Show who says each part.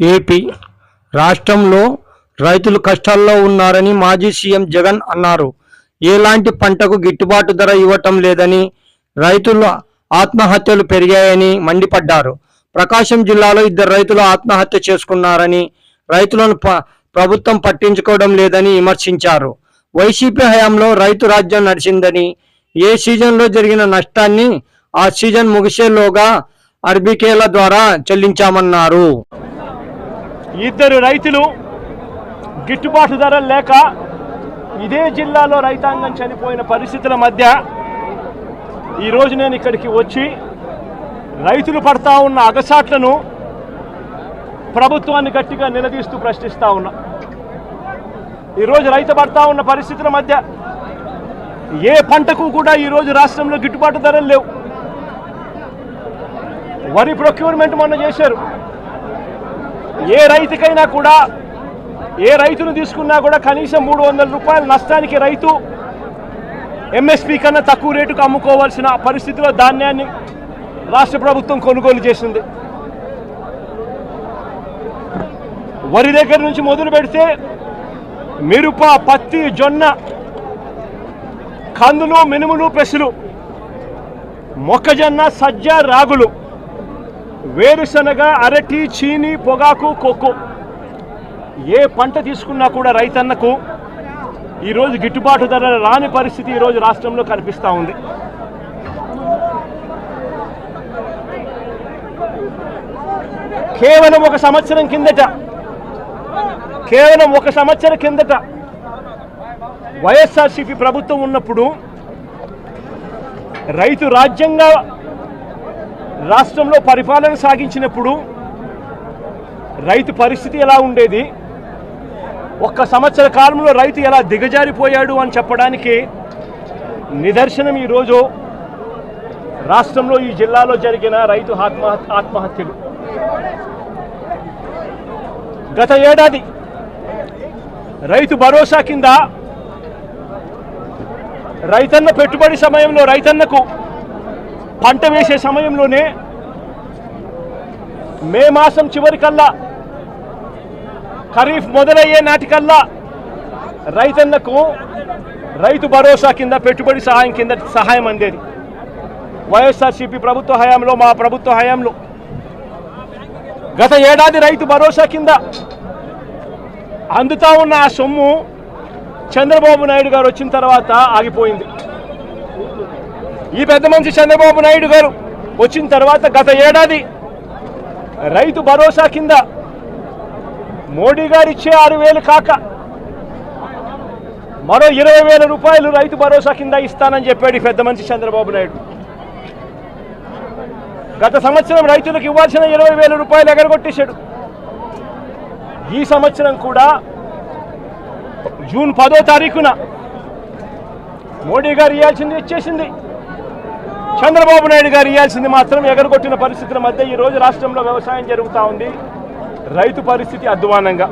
Speaker 1: AP రాష్ట్రంలో రైతులు కష్టాల్లో ఉన్నారని మాజీ సీఎం జగన్ అన్నారు. ఎలాంటి పంటకు గిట్టుబాటు ధర ఇవ్వటం లేదని రైతులు ఆత్మహత్యలు పెరిగాయని మండిపడ్డారు. ప్రకాశం జిల్లాలో ఇద్దరు రైతులు ఆత్మహత్య చేసుకున్నారని రైతులను ప్రభుత్వం పట్టించుకోవడం లేదని విమర్శించారు. వైసీపీ హయాంలో రైతు రాజ్యం నడిచిందని ఏ సీజన్లో జరిగిన నష్టాన్ని ఆ సీజన్ ముగిసేలోగా అర్బికేల ద్వారా చెల్లించామన్నారు.
Speaker 2: ఇద్దరు రైతులు గిట్టుబాటు ధర లేక ఇదే జిల్లాలో రైతాంగం చనిపోయిన పరిస్థితుల మధ్య ఈరోజు నేను ఇక్కడికి వచ్చి రైతులు పడతా ఉన్న అగసాట్లను ప్రభుత్వాన్ని గట్టిగా నిలదీస్తూ ప్రశ్నిస్తూ ఉన్నా. ఈరోజు రైతు పడతా ఉన్న పరిస్థితుల మధ్య ఏ పంటకు కూడా ఈరోజు రాష్ట్రంలో గిట్టుబాటు ధరలు లేవు. వరి ప్రొక్యూర్మెంట్ మొన్న చేశారు. ఏ రైతుకైనా కూడా ఏ రైతును తీసుకున్నా కూడా కనీసం మూడు వందల రూపాయల నష్టానికి రైతు ఎంఎస్పీ కన్నా తక్కువ రేటుకు అమ్ముకోవాల్సిన పరిస్థితిలో ధాన్యాన్ని రాష్ట్ర ప్రభుత్వం కొనుగోలు చేసింది. వరి దగ్గర నుంచి మొదలు పెడితే మిరప పత్తి జొన్న కందులు మినుములు పెసులు మొక్కజొన్న సజ్జ రాగులు వేరుశనగ అరటి చీని పొగాకు కొక్కు ఏ పంట తీసుకున్నా కూడా రైతన్నకు ఈరోజు గిట్టుబాటు ధర రాని పరిస్థితి ఈరోజు రాష్ట్రంలో కనిపిస్తూ ఉంది. కేవలం ఒక సంవత్సరం కిందట కేవలం ఒక సంవత్సరం కిందట వైఎస్ఆర్సీపీ ప్రభుత్వం ఉన్నప్పుడు రైతు రాజ్యంగా రాష్ట్రంలో పరిపాలన సాగించినప్పుడు రైతు పరిస్థితి ఎలా ఉండేది? ఒక్క సంవత్సర కాలంలో రైతు ఎలా దిగజారిపోయాడు అని చెప్పడానికి నిదర్శనం ఈరోజు రాష్ట్రంలో ఈ జిల్లాలో జరిగిన రైతు ఆత్మహత్య ఆత్మహత్యలు. గత ఏడాది రైతు భరోసా కింద రైతన్న పెట్టుబడి సమయంలో రైతన్నకు పంట వేసే సమయంలోనే మే మాసం చివరికల్లా ఖరీఫ్ మొదలయ్యే నాటికల్లా రైతన్నకు రైతు భరోసా కింద పెట్టుబడి సహాయం కింద సహాయం అందేది. వైఎస్ఆర్సీపీ ప్రభుత్వ హయాంలో మా ప్రభుత్వ హయాంలో గత ఏడాది రైతు భరోసా కింద అందుతా ఉన్న ఆ సొమ్ము చంద్రబాబు నాయుడు గారు వచ్చిన తర్వాత ఆగిపోయింది. ఈ పెద్ద మనిషి చంద్రబాబు నాయుడు గారు వచ్చిన తర్వాత గత ఏడాది రైతు భరోసా కింద మోడీ గారు ఇచ్చే ఆరు వేలు కాక మరో ఇరవై వేల రూపాయలు రైతు భరోసా కింద ఇస్తానని చెప్పాడు ఈ పెద్ద మనిషి చంద్రబాబు నాయుడు. గత సంవత్సరం రైతులకు ఇవ్వాల్సిన ఇరవై వేల రూపాయలు ఎగరగొట్టేశాడు. ఈ సంవత్సరం కూడా జూన్ పదో తారీఖున మోడీ గారు ఇవ్వాల్సింది ఇచ్చేసింది. చంద్రబాబు నాయుడు గారు ఇవ్వాల్సింది మాత్రం ఎగరగొట్టిన పరిస్థితుల మధ్య ఈ రోజు రాష్ట్రంలో వ్యవసాయం జరుగుతూ ఉంది. రైతు పరిస్థితి అధ్వానంగా